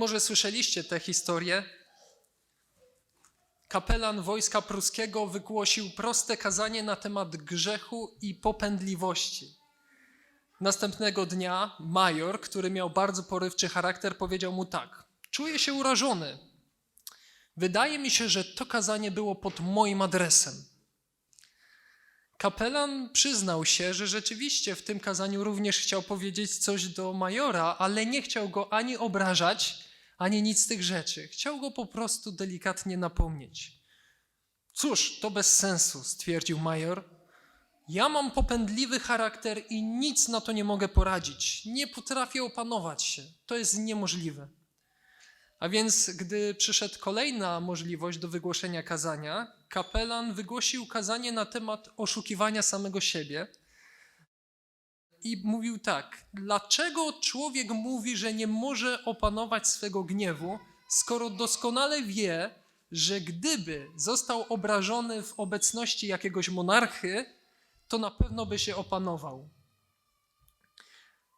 Może słyszeliście tę historię? Kapelan wojska pruskiego wygłosił proste kazanie na temat grzechu i popędliwości. Następnego dnia major, który miał bardzo porywczy charakter, powiedział mu tak: Czuję się urażony. Wydaje mi się, że to kazanie było pod moim adresem. Kapelan przyznał się, że rzeczywiście w tym kazaniu również chciał powiedzieć coś do majora, ale nie chciał go ani obrażać, ani nic z tych rzeczy. Chciał go po prostu delikatnie napomnieć. Cóż, to bez sensu, stwierdził major. Ja mam popędliwy charakter i nic na to nie mogę poradzić. Nie potrafię opanować się. To jest niemożliwe. A więc, gdy przyszedł kolejna możliwość do wygłoszenia kazania, kapelan wygłosił kazanie na temat oszukiwania samego siebie i mówił tak: Dlaczego człowiek mówi, że nie może opanować swego gniewu, skoro doskonale wie, że gdyby został obrażony w obecności jakiegoś monarchy, to na pewno by się opanował?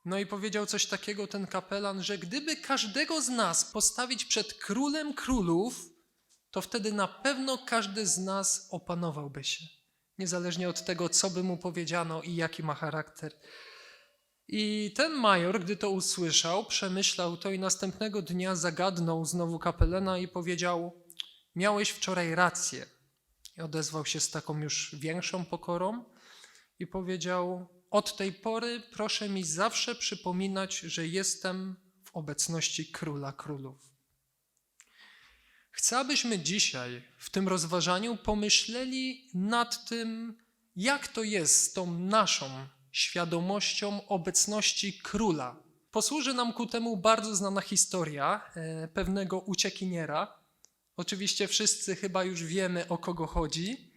No i powiedział coś takiego ten kapelan, że gdyby każdego z nas postawić przed królem królów, to wtedy na pewno każdy z nas opanowałby się. Niezależnie od tego, co by mu powiedziano i jaki ma charakter. I ten major, gdy to usłyszał, przemyślał to i następnego dnia zagadnął znowu kapelana i powiedział: Miałeś wczoraj rację. I odezwał się z taką już większą pokorą i powiedział: Od tej pory proszę mi zawsze przypominać, że jestem w obecności króla królów. Chcę, abyśmy dzisiaj w tym rozważaniu pomyśleli nad tym, jak to jest z tą naszą świadomością obecności króla. Posłuży nam ku temu bardzo znana historia e, pewnego uciekiniera. Oczywiście wszyscy chyba już wiemy, o kogo chodzi.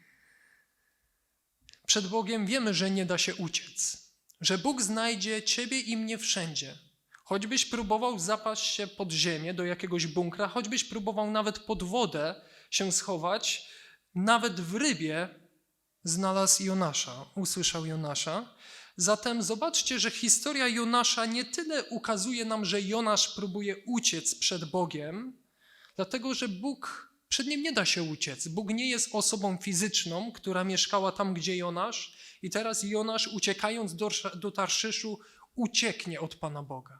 Przed Bogiem wiemy, że nie da się uciec, że Bóg znajdzie ciebie i mnie wszędzie. Choćbyś próbował zapaść się pod ziemię do jakiegoś bunkra, choćbyś próbował nawet pod wodę się schować, nawet w rybie znalazł Jonasza, usłyszał Jonasza. Zatem zobaczcie, że historia Jonasza nie tyle ukazuje nam, że Jonasz próbuje uciec przed Bogiem, dlatego że Bóg przed nim nie da się uciec. Bóg nie jest osobą fizyczną, która mieszkała tam, gdzie Jonasz, i teraz Jonasz, uciekając do, do Tarszyszu, ucieknie od Pana Boga.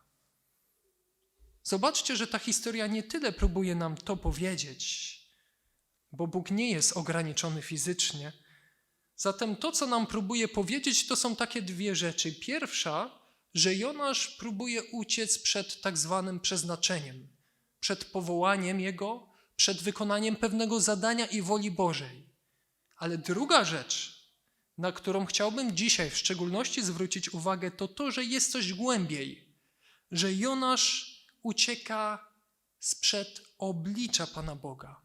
Zobaczcie, że ta historia nie tyle próbuje nam to powiedzieć, bo Bóg nie jest ograniczony fizycznie. Zatem to, co nam próbuje powiedzieć, to są takie dwie rzeczy. Pierwsza, że Jonasz próbuje uciec przed tak zwanym przeznaczeniem, przed powołaniem jego, przed wykonaniem pewnego zadania i woli Bożej. Ale druga rzecz, na którą chciałbym dzisiaj w szczególności zwrócić uwagę, to to, że jest coś głębiej, że Jonasz ucieka sprzed oblicza Pana Boga,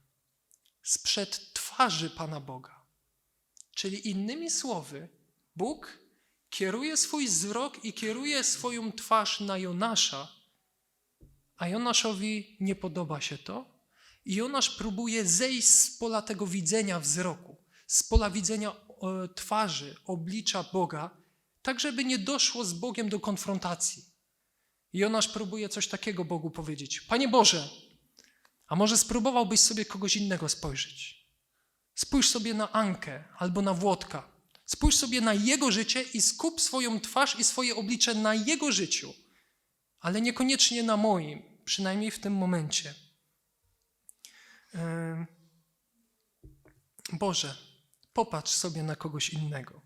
sprzed twarzy Pana Boga. Czyli innymi słowy, Bóg kieruje swój wzrok i kieruje swoją twarz na Jonasza, a Jonaszowi nie podoba się to. I Jonasz próbuje zejść z pola tego widzenia wzroku, z pola widzenia e, twarzy, oblicza Boga, tak żeby nie doszło z Bogiem do konfrontacji. Jonasz próbuje coś takiego Bogu powiedzieć: Panie Boże, a może spróbowałbyś sobie kogoś innego spojrzeć? Spójrz sobie na Ankę albo na Włodka. Spójrz sobie na jego życie i skup swoją twarz i swoje oblicze na jego życiu, ale niekoniecznie na moim, przynajmniej w tym momencie. Boże, popatrz sobie na kogoś innego.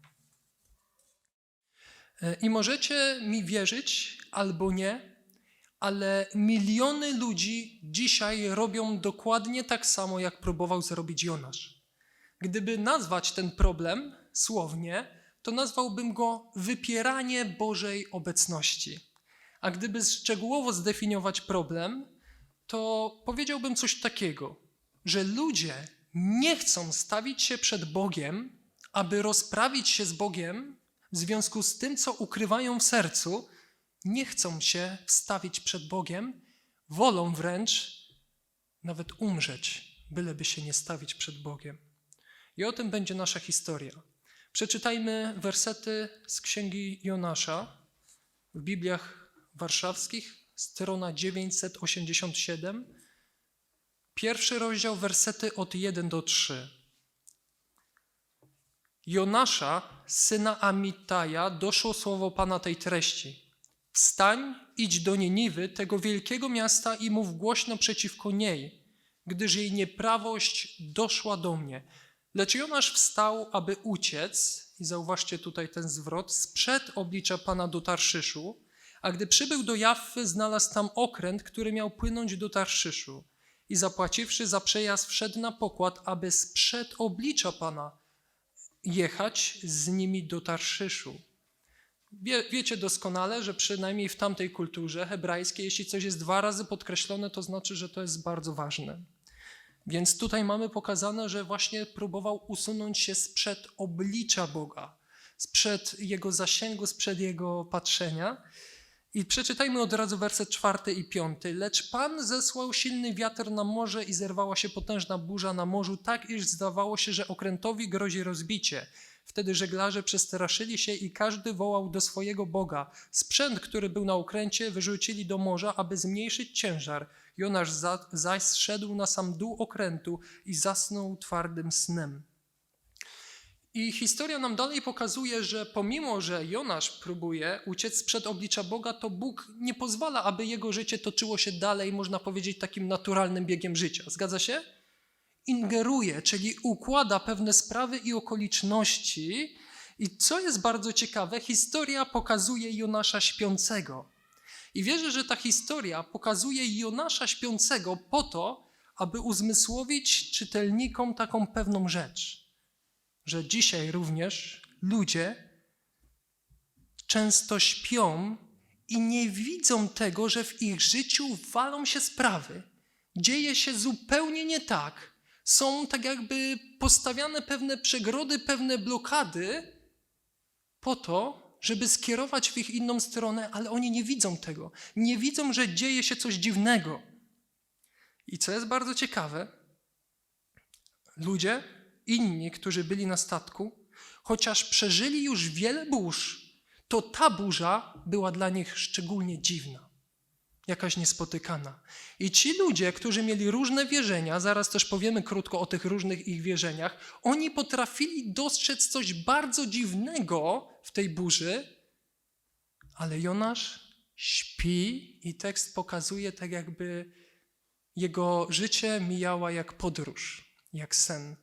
E, I możecie mi wierzyć albo nie, ale miliony ludzi dzisiaj robią dokładnie tak samo, jak próbował zrobić Jonasz. Gdyby nazwać ten problem słownie, to nazwałbym go wypieranie Bożej obecności. A gdyby szczegółowo zdefiniować problem, to powiedziałbym coś takiego, że ludzie nie chcą stawić się przed Bogiem, aby rozprawić się z Bogiem w związku z tym, co ukrywają w sercu, nie chcą się wstawić przed Bogiem, wolą wręcz nawet umrzeć, byleby się nie stawić przed Bogiem. I o tym będzie nasza historia. Przeczytajmy wersety z księgi Jonasza w Bibliach warszawskich, strona 987, pierwszy rozdział, wersety od 1 do 3. Jonasza, syna Amitaja, doszło słowo Pana tej treści. Wstań, idź do Niniwy, tego wielkiego miasta i mów głośno przeciwko niej, gdyż jej nieprawość doszła do mnie. Lecz Jonasz wstał, aby uciec, i zauważcie tutaj ten zwrot, sprzed oblicza Pana do Tarszyszu, a gdy przybył do Jaffy, znalazł tam okręt, który miał płynąć do Tarszyszu. I zapłaciwszy za przejazd, wszedł na pokład, aby sprzed oblicza Pana jechać z nimi do Tarszyszu. Wie, wiecie doskonale, że przynajmniej w tamtej kulturze hebrajskiej, jeśli coś jest dwa razy podkreślone, to znaczy, że to jest bardzo ważne. Więc tutaj mamy pokazane, że właśnie próbował usunąć się sprzed oblicza Boga, sprzed Jego zasięgu, sprzed Jego patrzenia. I przeczytajmy od razu werset czwarty i piąty. Lecz Pan zesłał silny wiatr na morze i zerwała się potężna burza na morzu, tak iż zdawało się, że okrętowi grozi rozbicie. Wtedy żeglarze przestraszyli się i każdy wołał do swojego Boga. Sprzęt, który był na okręcie, wyrzucili do morza, aby zmniejszyć ciężar. Jonasz za, zaś zszedł na sam dół okrętu i zasnął twardym snem. I historia nam dalej pokazuje, że pomimo, że Jonasz próbuje uciec przed oblicza Boga, to Bóg nie pozwala, aby jego życie toczyło się dalej, można powiedzieć, takim naturalnym biegiem życia. Zgadza się? Ingeruje, czyli układa pewne sprawy i okoliczności. I co jest bardzo ciekawe, historia pokazuje Jonasza śpiącego. I wierzę, że ta historia pokazuje Jonasza śpiącego po to, aby uzmysłowić czytelnikom taką pewną rzecz że dzisiaj również ludzie często śpią i nie widzą tego, że w ich życiu walą się sprawy. Dzieje się zupełnie nie tak. Są tak jakby postawiane pewne przegrody, pewne blokady po to, żeby skierować w ich inną stronę, ale oni nie widzą tego. Nie widzą, że dzieje się coś dziwnego. I co jest bardzo ciekawe, ludzie inni, którzy byli na statku, chociaż przeżyli już wiele burz, to ta burza była dla nich szczególnie dziwna, jakaś niespotykana. I ci ludzie, którzy mieli różne wierzenia, zaraz też powiemy krótko o tych różnych ich wierzeniach, oni potrafili dostrzec coś bardzo dziwnego w tej burzy, ale Jonasz śpi i tekst pokazuje tak jakby jego życie mijała jak podróż, jak sen.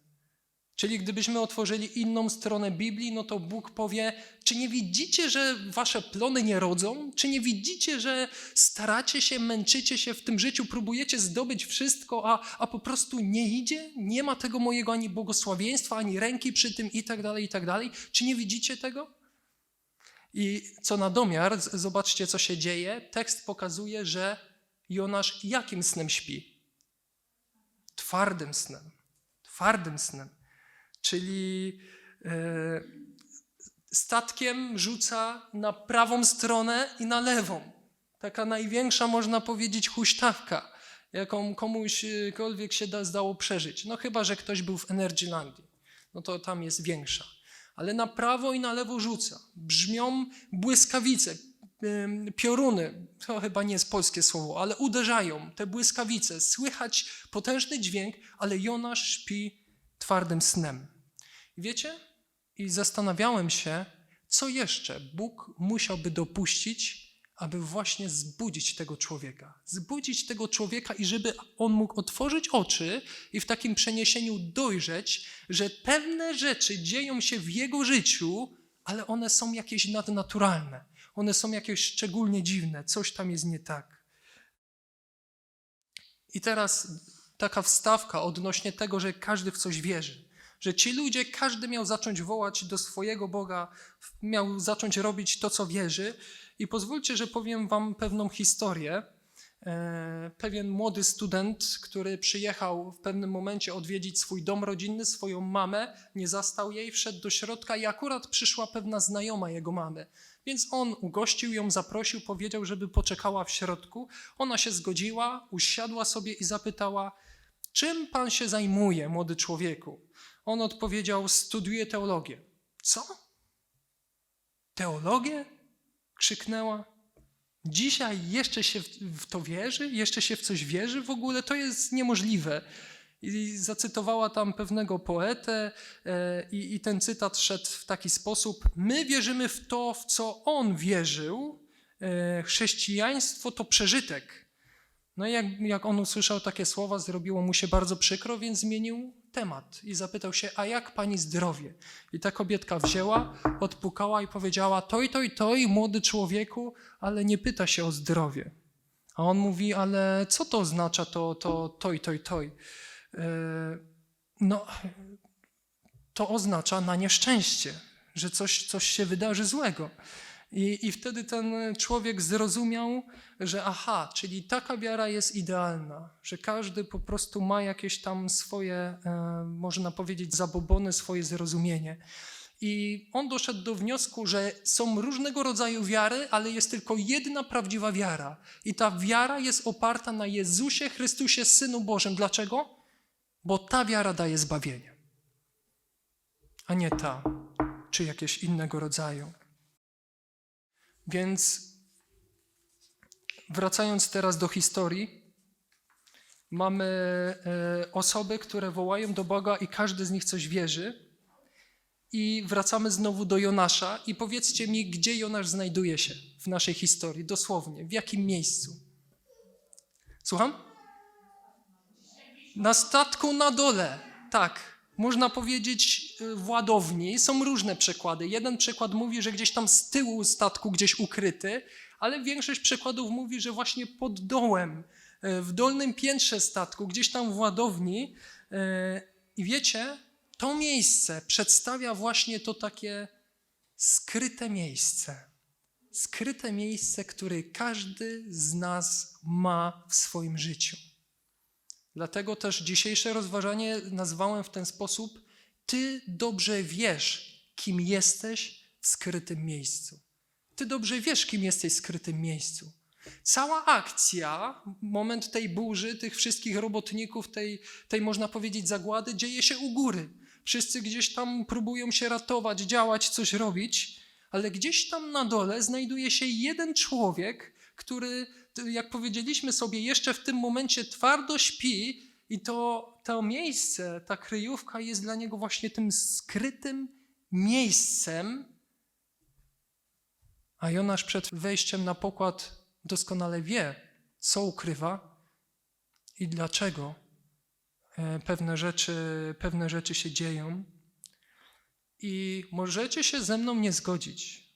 Czyli gdybyśmy otworzyli inną stronę Biblii, no to Bóg powie: Czy nie widzicie, że wasze plony nie rodzą? Czy nie widzicie, że staracie się, męczycie się w tym życiu, próbujecie zdobyć wszystko, a, a po prostu nie idzie? Nie ma tego mojego ani błogosławieństwa, ani ręki przy tym i tak dalej, i tak dalej. Czy nie widzicie tego? I co na domiar, zobaczcie, co się dzieje. Tekst pokazuje, że Jonasz jakim snem śpi? Twardym snem. Twardym snem czyli e, statkiem rzuca na prawą stronę i na lewą. Taka największa, można powiedzieć, huśtawka, jaką komuśkolwiek się da, zdało przeżyć. No chyba, że ktoś był w Energylandii, no to tam jest większa. Ale na prawo i na lewo rzuca. Brzmią błyskawice, pioruny, to chyba nie jest polskie słowo, ale uderzają te błyskawice. Słychać potężny dźwięk, ale Jonasz śpi twardym snem. Wiecie? I zastanawiałem się, co jeszcze Bóg musiałby dopuścić, aby właśnie zbudzić tego człowieka. Zbudzić tego człowieka i żeby on mógł otworzyć oczy i w takim przeniesieniu dojrzeć, że pewne rzeczy dzieją się w jego życiu, ale one są jakieś nadnaturalne. One są jakieś szczególnie dziwne. Coś tam jest nie tak. I teraz taka wstawka odnośnie tego, że każdy w coś wierzy. Że ci ludzie, każdy miał zacząć wołać do swojego Boga, miał zacząć robić to, co wierzy. I pozwólcie, że powiem Wam pewną historię. E, pewien młody student, który przyjechał w pewnym momencie odwiedzić swój dom rodzinny, swoją mamę, nie zastał jej, wszedł do środka i akurat przyszła pewna znajoma jego mamy. Więc on ugościł ją, zaprosił, powiedział, żeby poczekała w środku. Ona się zgodziła, usiadła sobie i zapytała: Czym pan się zajmuje, młody człowieku? On odpowiedział: Studiuję teologię. Co? Teologię? krzyknęła. Dzisiaj jeszcze się w, to wierzy, jeszcze się w coś wierzy w ogóle, to jest niemożliwe. I zacytowała tam pewnego poetę, e, i, i ten cytat szedł w taki sposób: My wierzymy w to, w co on wierzył. E, chrześcijaństwo to przeżytek. No i jak, jak on usłyszał takie słowa, zrobiło mu się bardzo przykro, więc zmienił temat i zapytał się, a jak pani zdrowie? I ta kobietka wzięła, odpukała i powiedziała, toj, toj, toj, młody człowieku, ale nie pyta się o zdrowie. A on mówi, ale co to oznacza to, to, toj, toj, toj? Yy, no, to oznacza na nieszczęście, że coś, coś się wydarzy złego. I, I wtedy ten człowiek zrozumiał, że aha, czyli taka wiara jest idealna, że każdy po prostu ma jakieś tam swoje, e, można powiedzieć, zabobony, swoje zrozumienie. I on doszedł do wniosku, że są różnego rodzaju wiary, ale jest tylko jedna prawdziwa wiara. I ta wiara jest oparta na Jezusie Chrystusie, Synu Bożym. Dlaczego? Bo ta wiara daje zbawienie, a nie ta, czy jakieś innego rodzaju. Więc wracając teraz do historii, mamy e, osoby, które wołają do Boga i każdy z nich coś wierzy. I wracamy znowu do Jonasza i powiedzcie mi, gdzie Jonasz znajduje się w naszej historii, dosłownie, w jakim miejscu. Słucham? Na statku na dole, tak. Można powiedzieć y, w ładowni. Są różne przykłady. Jeden przykład mówi, że gdzieś tam z tyłu statku, gdzieś ukryty, ale większość przykładów mówi, że właśnie pod dołem, y, w dolnym piętrze statku, gdzieś tam w ładowni. Y, I wiecie, to miejsce przedstawia właśnie to takie skryte miejsce. Skryte miejsce, które każdy z nas ma w swoim życiu. Dlatego też dzisiejsze rozważanie nazwałem w ten sposób: Ty dobrze wiesz, kim jesteś w skrytym miejscu. Ty dobrze wiesz, kim jesteś w skrytym miejscu. Cała akcja, moment tej burzy, tych wszystkich robotników, tej, tej można powiedzieć zagłady, dzieje się u góry. Wszyscy gdzieś tam próbują się ratować, działać, coś robić, ale gdzieś tam na dole znajduje się jeden człowiek, który jak powiedzieliśmy sobie, jeszcze w tym momencie twardo śpi i to, to miejsce, ta kryjówka jest dla niego właśnie tym skrytym miejscem, a Jonasz przed wejściem na pokład doskonale wie, co ukrywa i dlaczego e, pewne rzeczy, pewne rzeczy się dzieją. I możecie się ze mną nie zgodzić,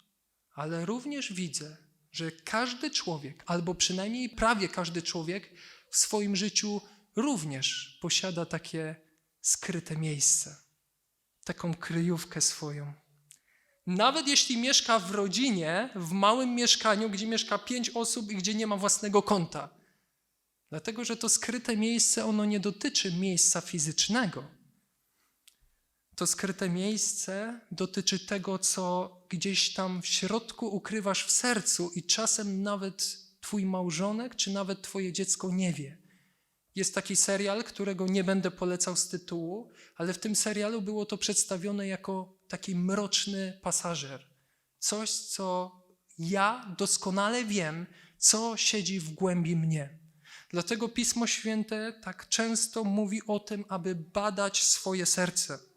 ale również widzę, że każdy człowiek, albo przynajmniej prawie każdy człowiek w swoim życiu również posiada takie skryte miejsce, taką kryjówkę swoją. Nawet jeśli mieszka w rodzinie, w małym mieszkaniu, gdzie mieszka pięć osób i gdzie nie ma własnego konta. Dlatego, że to skryte miejsce, ono nie dotyczy miejsca fizycznego, to skryte miejsce dotyczy tego, co gdzieś tam w środku ukrywasz w sercu i czasem nawet twój małżonek czy nawet twoje dziecko nie wie. Jest taki serial, którego nie będę polecał z tytułu, ale w tym serialu było to przedstawione jako taki mroczny pasażer. Coś, co ja doskonale wiem, co siedzi w głębi mnie. Dlatego Pismo Święte tak często mówi o tym, aby badać swoje serce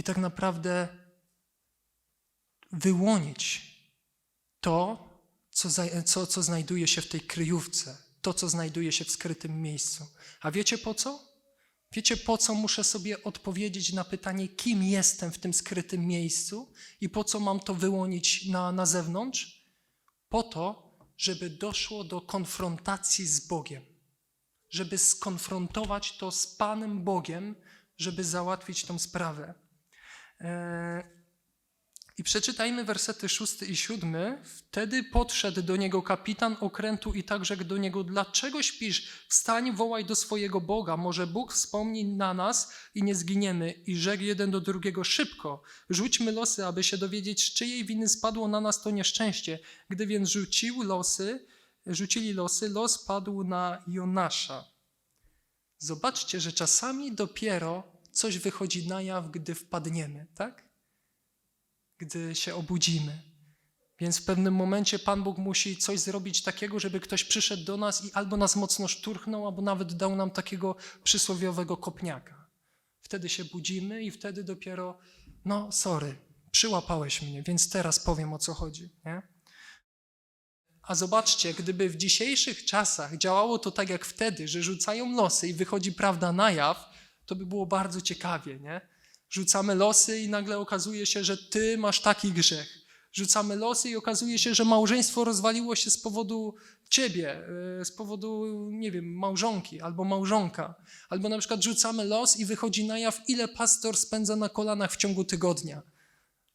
i tak naprawdę wyłonić to, co, co, co znajduje się w tej kryjówce, to, co znajduje się w skrytym miejscu. A wiecie po co? Wiecie po co muszę sobie odpowiedzieć na pytanie, kim jestem w tym skrytym miejscu i po co mam to wyłonić na, na zewnątrz? Po to, żeby doszło do konfrontacji z Bogiem, żeby skonfrontować to z Panem Bogiem, żeby załatwić tą sprawę. E, I przeczytajmy wersety szósty i siódmy. Wtedy podszedł do niego kapitan okrętu i tak rzekł do niego: Dlaczego śpisz? Wstań, wołaj do swojego Boga. Może Bóg wspomni na nas i nie zginiemy. I rzekł jeden do drugiego: Szybko, rzućmy losy, aby się dowiedzieć, z czyjej winy spadło na nas to nieszczęście. Gdy więc rzucił losy, rzucili losy, los padł na Jonasza. Zobaczcie, że czasami dopiero coś wychodzi na jaw, gdy wpadniemy, tak? Gdy się obudzimy. Więc w pewnym momencie Pan Bóg musi coś zrobić takiego, żeby ktoś przyszedł do nas i albo nas mocno szturchnął, albo nawet dał nam takiego przysłowiowego kopniaka. Wtedy się budzimy i wtedy dopiero, no sorry, przyłapałeś mnie, więc teraz powiem o co chodzi. Nie? A zobaczcie, gdyby w dzisiejszych czasach działało to tak jak wtedy, że rzucają losy i wychodzi prawda na jaw, to by było bardzo ciekawie, nie? Rzucamy losy i nagle okazuje się, że ty masz taki grzech. Rzucamy losy i okazuje się, że małżeństwo rozwaliło się z powodu ciebie, yy, z powodu, nie wiem, małżonki albo małżonka. Albo na przykład rzucamy los i wychodzi na jaw, ile pastor spędza na kolanach w ciągu tygodnia.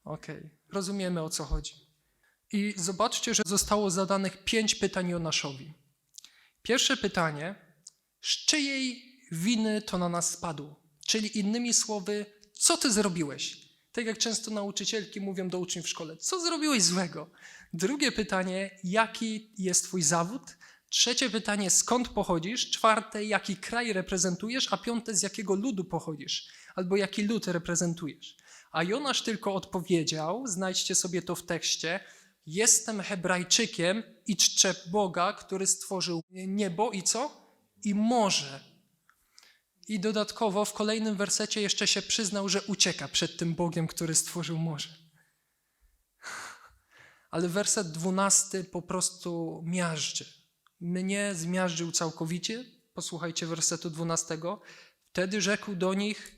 Okej, rozumiemy o co chodzi. I zobaczcie, że zostało zadanych pięć pytań Jonaszowi. Pierwsze pytanie, z czyjej winy to na nas spadło? Czyli innymi słowy, co ty zrobiłeś? Tak jak często nauczycielki mówią do uczniów w szkole, co zrobiłeś złego? Drugie pytanie, jaki jest twój zawód? Trzecie pytanie, skąd pochodzisz? Czwarte, jaki kraj reprezentujesz? A piąte, z jakiego ludu pochodzisz? Albo jaki lud reprezentujesz? A Jonasz tylko odpowiedział, znajdźcie sobie to w tekście, jestem Hebrajczykiem i czczę Boga, który stworzył niebo i co? I morze. I dodatkowo w kolejnym wersecie jeszcze się przyznał, że ucieka przed tym Bogiem, który stworzył morze. Ale werset dwunasty po prostu miażdży. Mnie zmiażdżył całkowicie. Posłuchajcie wersetu dwunastego. Wtedy rzekł do nich,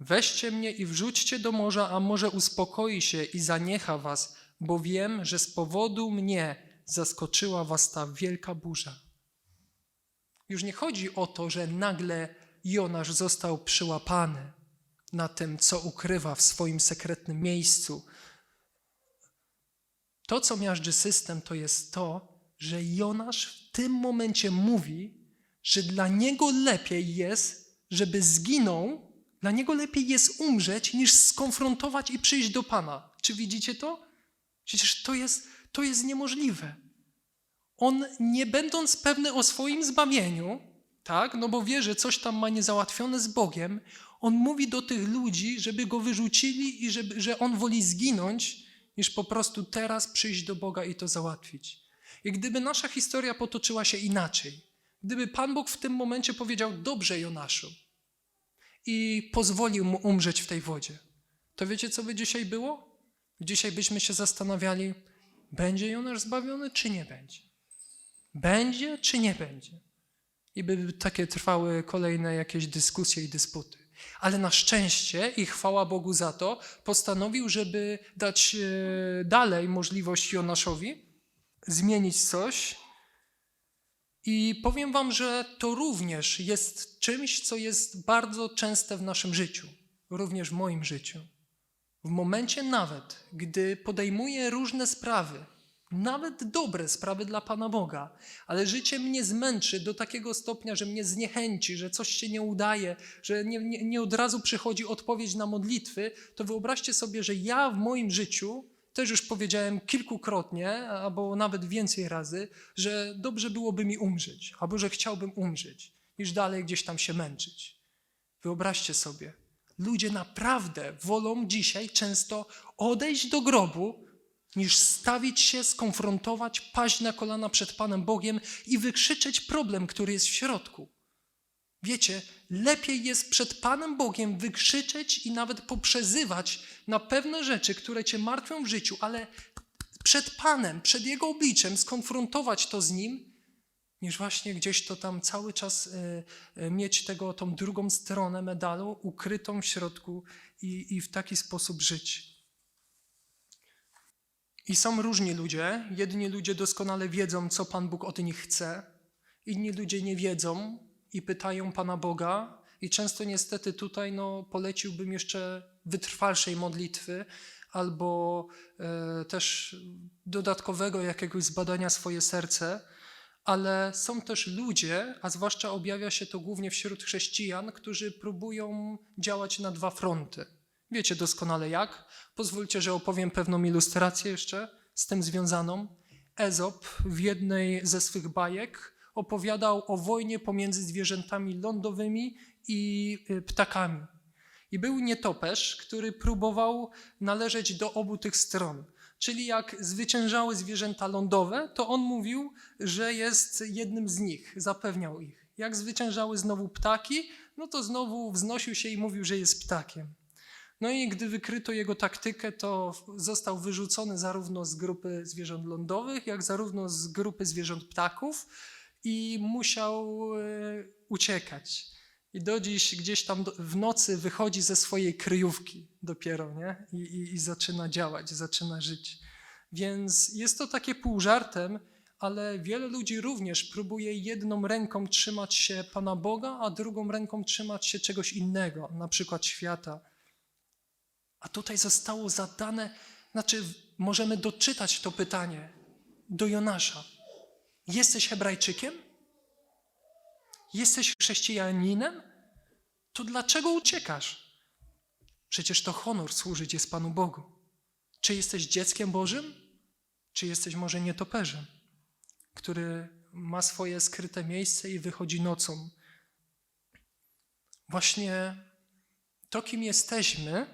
weźcie mnie i wrzućcie do morza, a morze uspokoi się i zaniecha was, bo wiem, że z powodu mnie zaskoczyła was ta wielka burza. Już nie chodzi o to, że nagle Jonasz został przyłapany na tym, co ukrywa w swoim sekretnym miejscu. To, co miażdży system, to jest to, że Jonasz w tym momencie mówi, że dla niego lepiej jest, żeby zginął, dla niego lepiej jest umrzeć, niż skonfrontować i przyjść do Pana. Czy widzicie to? Przecież to jest, to jest niemożliwe. On, nie będąc pewny o swoim zbawieniu, tak, no bo wie, że coś tam ma niezałatwione z Bogiem, on mówi do tych ludzi, żeby go wyrzucili i żeby, że on woli zginąć, niż po prostu teraz przyjść do Boga i to załatwić. I gdyby nasza historia potoczyła się inaczej, gdyby Pan Bóg w tym momencie powiedział: Dobrze, Jonaszu, i pozwolił mu umrzeć w tej wodzie, to wiecie, co by dzisiaj było? Dzisiaj byśmy się zastanawiali, będzie Jonasz zbawiony, czy nie będzie? Będzie, czy nie będzie? I by takie trwały kolejne jakieś dyskusje i dysputy. Ale na szczęście i chwała Bogu za to, postanowił, żeby dać e, dalej możliwość Jonaszowi zmienić coś. I powiem Wam, że to również jest czymś, co jest bardzo częste w naszym życiu, również w moim życiu. W momencie nawet, gdy podejmuję różne sprawy, nawet dobre sprawy dla Pana Boga, ale życie mnie zmęczy do takiego stopnia, że mnie zniechęci, że coś się nie udaje, że nie, nie, nie od razu przychodzi odpowiedź na modlitwy, to wyobraźcie sobie, że ja w moim życiu też już powiedziałem kilkukrotnie, albo nawet więcej razy, że dobrze byłoby mi umrzeć, albo że chciałbym umrzeć, niż dalej gdzieś tam się męczyć. Wyobraźcie sobie, ludzie naprawdę wolą dzisiaj często odejść do grobu, niż stawić się, skonfrontować, paść na kolana przed Panem Bogiem i wykrzyczeć problem, który jest w środku. Wiecie, lepiej jest przed Panem Bogiem wykrzyczeć i nawet poprzezywać na pewne rzeczy, które cię martwią w życiu, ale przed Panem, przed Jego obliczem skonfrontować to z Nim, niż właśnie gdzieś to tam cały czas y, y, mieć tego, tą drugą stronę medalu ukrytą w środku i, i w taki sposób żyć. I są różni ludzie. Jedni ludzie doskonale wiedzą, co Pan Bóg od nich chce, inni ludzie nie wiedzą i pytają Pana Boga. I często niestety tutaj no, poleciłbym jeszcze wytrwalszej modlitwy albo e, też dodatkowego jakiegoś zbadania swoje serce, ale są też ludzie, a zwłaszcza objawia się to głównie wśród chrześcijan, którzy próbują działać na dwa fronty. Wiecie doskonale jak. Pozwólcie, że opowiem pewną ilustrację jeszcze z tym związaną. Ezop w jednej ze swych bajek opowiadał o wojnie pomiędzy zwierzętami lądowymi i y, ptakami. I był nietoperz, który próbował należeć do obu tych stron. Czyli jak zwyciężały zwierzęta lądowe, to on mówił, że jest jednym z nich, zapewniał ich. Jak zwyciężały znowu ptaki, no to znowu wznosił się i mówił, że jest ptakiem. No i gdy wykryto jego taktykę, to został wyrzucony zarówno z grupy zwierząt lądowych, jak zarówno z grupy zwierząt ptaków i musiał e, uciekać. I do dziś gdzieś tam w nocy wychodzi ze swojej kryjówki dopiero, nie? I, i, I zaczyna działać, zaczyna żyć. Więc jest to takie pół żartem, ale wiele ludzi również próbuje jedną ręką trzymać się Pana Boga, a drugą ręką trzymać się czegoś innego, na przykład świata. A tutaj zostało zadane, znaczy możemy doczytać to pytanie do Jonasza. Jesteś Hebrajczykiem? Jesteś chrześcijaninem? To dlaczego uciekasz? Przecież to honor służyć jest Panu Bogu. Czy jesteś dzieckiem Bożym? Czy jesteś może nietoperzem, który ma swoje skryte miejsce i wychodzi nocą? Właśnie to, kim jesteśmy,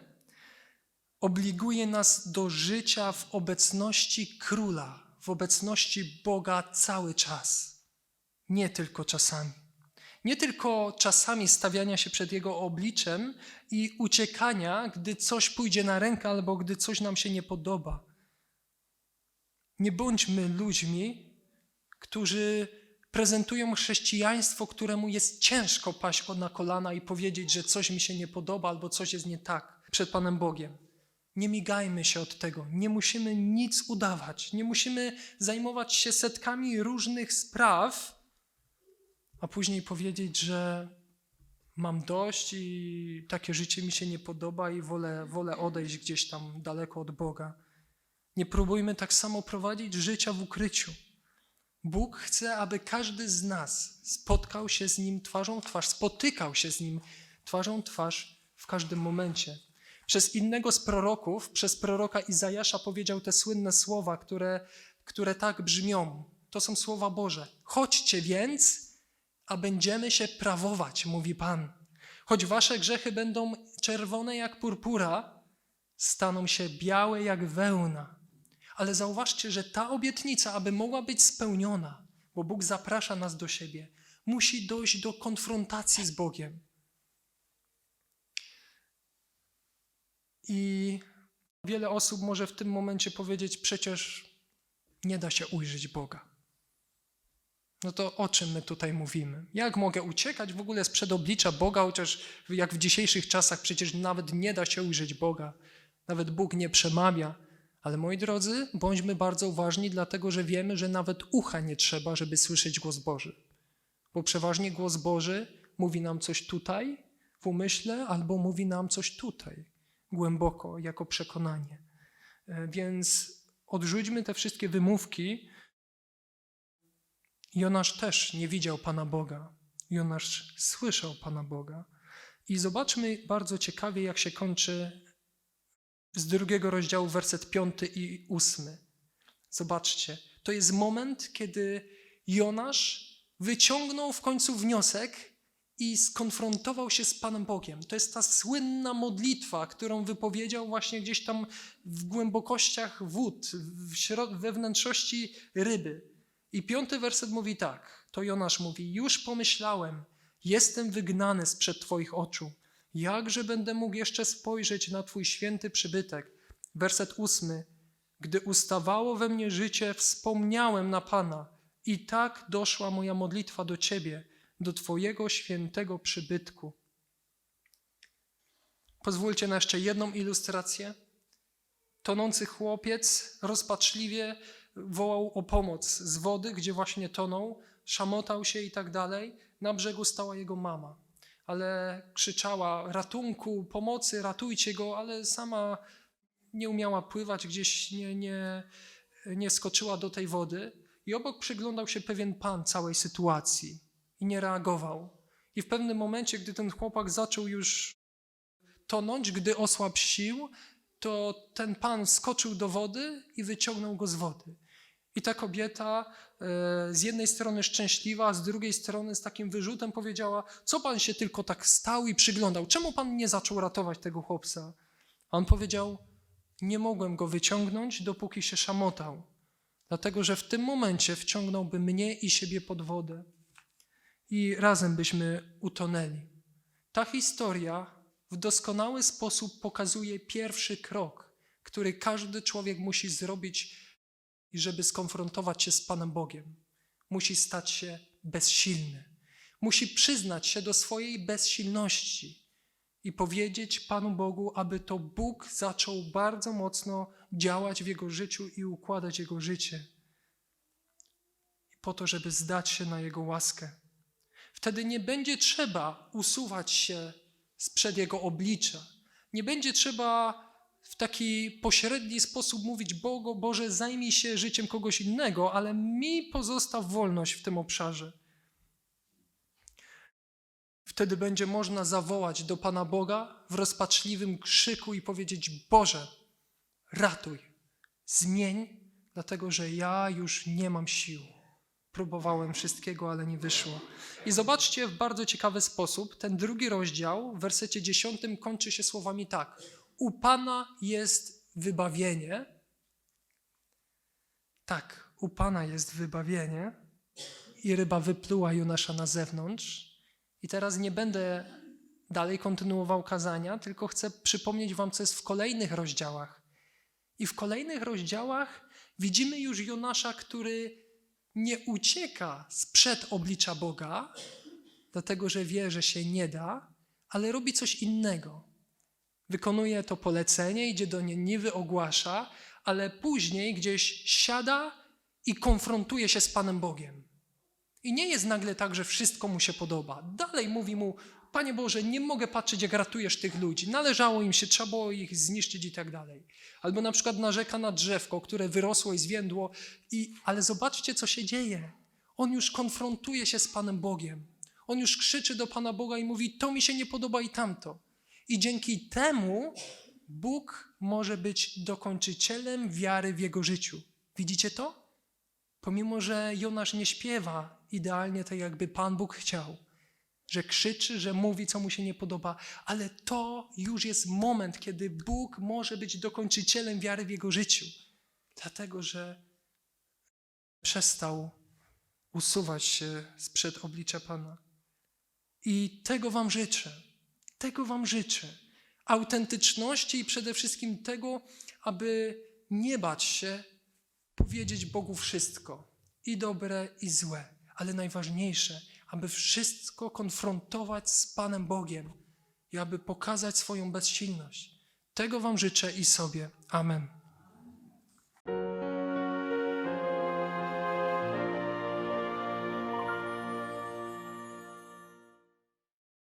obliguje nas do życia w obecności króla, w obecności Boga cały czas, nie tylko czasami. Nie tylko czasami stawiania się przed Jego obliczem i uciekania, gdy coś pójdzie na rękę albo gdy coś nam się nie podoba. Nie bądźmy ludźmi, którzy prezentują chrześcijaństwo, któremu jest ciężko paść na kolana i powiedzieć, że coś mi się nie podoba albo coś jest nie tak przed Panem Bogiem. Nie migajmy się od tego. Nie musimy nic udawać. Nie musimy zajmować się setkami różnych spraw, a później powiedzieć, że mam dość i takie życie mi się nie podoba i wolę, wolę odejść gdzieś tam daleko od Boga. Nie próbujmy tak samo prowadzić życia w ukryciu. Bóg chce, aby każdy z nas spotkał się z Nim twarzą w twarz, spotykał się z Nim twarzą w twarz w każdym momencie. Przez innego z proroków, przez proroka Izajasza powiedział te słynne słowa, które, które tak brzmią. To są słowa Boże. Chodźcie więc, a będziemy się prawować, mówi Pan. Choć wasze grzechy będą czerwone jak purpura, staną się białe jak wełna. Ale zauważcie, że ta obietnica, aby mogła być spełniona, bo Bóg zaprasza nas do siebie, musi dojść do konfrontacji z Bogiem. I wiele osób może w tym momencie powiedzieć: Przecież nie da się ujrzeć Boga. No to o czym my tutaj mówimy? Jak mogę uciekać w ogóle sprzed oblicza Boga, chociaż jak w dzisiejszych czasach przecież nawet nie da się ujrzeć Boga, nawet Bóg nie przemawia. Ale moi drodzy, bądźmy bardzo uważni, dlatego że wiemy, że nawet ucha nie trzeba, żeby słyszeć głos Boży. Bo przeważnie głos Boży mówi nam coś tutaj w umyśle, albo mówi nam coś tutaj, głęboko, jako przekonanie. E, Więc odrzućmy te wszystkie wymówki. Jonasz też nie widział Pana Boga. Jonasz słyszał Pana Boga. I zobaczmy bardzo ciekawie, jak się kończy z drugiego rozdziału, werset piąty i ósmy. Zobaczcie, to jest moment, kiedy Jonasz wyciągnął w końcu wniosek i skonfrontował się z Panem Bogiem. To jest ta słynna modlitwa, którą wypowiedział właśnie gdzieś tam w głębokościach wód, w we wnętrzości ryby. I piąty werset mówi tak, to Jonasz mówi, już pomyślałem, jestem wygnany sprzed Twoich oczu. Jakże będę mógł jeszcze spojrzeć na Twój święty przybytek? Werset ósmy. Gdy ustawało we mnie życie, wspomniałem na Pana i tak doszła moja modlitwa do Ciebie, do Twojego świętego przybytku. Pozwólcie na jeszcze jedną ilustrację. Tonący chłopiec rozpaczliwie wołał o pomoc z wody, gdzie właśnie tonął, szamotał się i tak dalej. Na brzegu stała jego mama, ale krzyczała ratunku, pomocy, ratujcie go, ale sama nie umiała pływać, gdzieś nie, nie, nie skoczyła do tej wody. I obok przyglądał się pewien pan całej sytuacji i nie reagował. I w pewnym momencie, gdy ten chłopak zaczął już tonąć, gdy osłabł sił, to ten pan skoczył do wody i wyciągnął go z wody. I ta kobieta e, z jednej strony szczęśliwa, z drugiej strony z takim wyrzutem powiedziała: Co pan się tylko tak stał i przyglądał? Czemu pan nie zaczął ratować tego chłopca? A on powiedział: nie mogłem go wyciągnąć, dopóki się szamotał, dlatego że w tym momencie wciągnąłby mnie i siebie pod wodę i razem byśmy utonęli. Ta historia w doskonały sposób pokazuje pierwszy krok, który każdy człowiek musi zrobić, żeby skonfrontować się z Panem Bogiem. Musi stać się bezsilny. Musi przyznać się do swojej bezsilności i powiedzieć Panu Bogu, aby to Bóg zaczął bardzo mocno działać w jego życiu i układać jego życie. Po to, żeby zdać się na jego łaskę. Wtedy nie będzie trzeba usuwać się sprzed Jego oblicza. Nie będzie trzeba w taki pośredni sposób mówić Bogu, Boże, zajmij się życiem kogoś innego, ale mi pozostaw wolność w tym obszarze. Wtedy będzie można zawołać do Pana Boga w rozpaczliwym krzyku i powiedzieć: Boże, ratuj, zmień, dlatego że ja już nie mam sił. Próbowałem wszystkiego, ale nie wyszło. I zobaczcie w bardzo ciekawy sposób, ten drugi rozdział w wersecie 10 kończy się słowami tak. U Pana jest wybawienie. Tak, u Pana jest wybawienie. I ryba wypluła Jonasza na zewnątrz. I teraz nie będę dalej kontynuował kazania, tylko chcę przypomnieć wam, co jest w kolejnych rozdziałach. I w kolejnych rozdziałach widzimy już Jonasza, który nie ucieka sprzed oblicza Boga, dlatego że wie, że się nie da, ale robi coś innego. Wykonuje to polecenie, idzie do Nieniwy, ogłasza, ale później gdzieś siada i konfrontuje się z Panem Bogiem. I nie jest nagle tak, że wszystko mu się podoba. Dalej mówi mu, Panie Boże, nie mogę patrzeć, jak ratujesz tych ludzi. Należało im się, trzeba było ich zniszczyć i tak dalej. Albo na przykład narzeka na drzewko, które wyrosło i zwiędło. I, ale zobaczcie, co się dzieje. On już konfrontuje się z Panem Bogiem. On już krzyczy do Pana Boga i mówi, to mi się nie podoba i tamto. I dzięki temu Bóg może być dokończycielem wiary w jego życiu. Widzicie to? Pomimo, że Jonasz nie śpiewa idealnie tak, jakby Pan Bóg chciał, że krzyczy, że mówi, co mu się nie podoba, ale to już jest moment, kiedy Bóg może być dokończycielem wiary w jego życiu, dlatego że przestał usuwać się sprzed oblicza Pana. I tego Wam życzę. Tego Wam życzę. Autentyczności i przede wszystkim tego, aby nie bać się powiedzieć Bogu wszystko, i dobre, i złe, ale najważniejsze, aby wszystko konfrontować z Panem Bogiem i aby pokazać swoją bezsilność. Tego Wam życzę i sobie. Amen.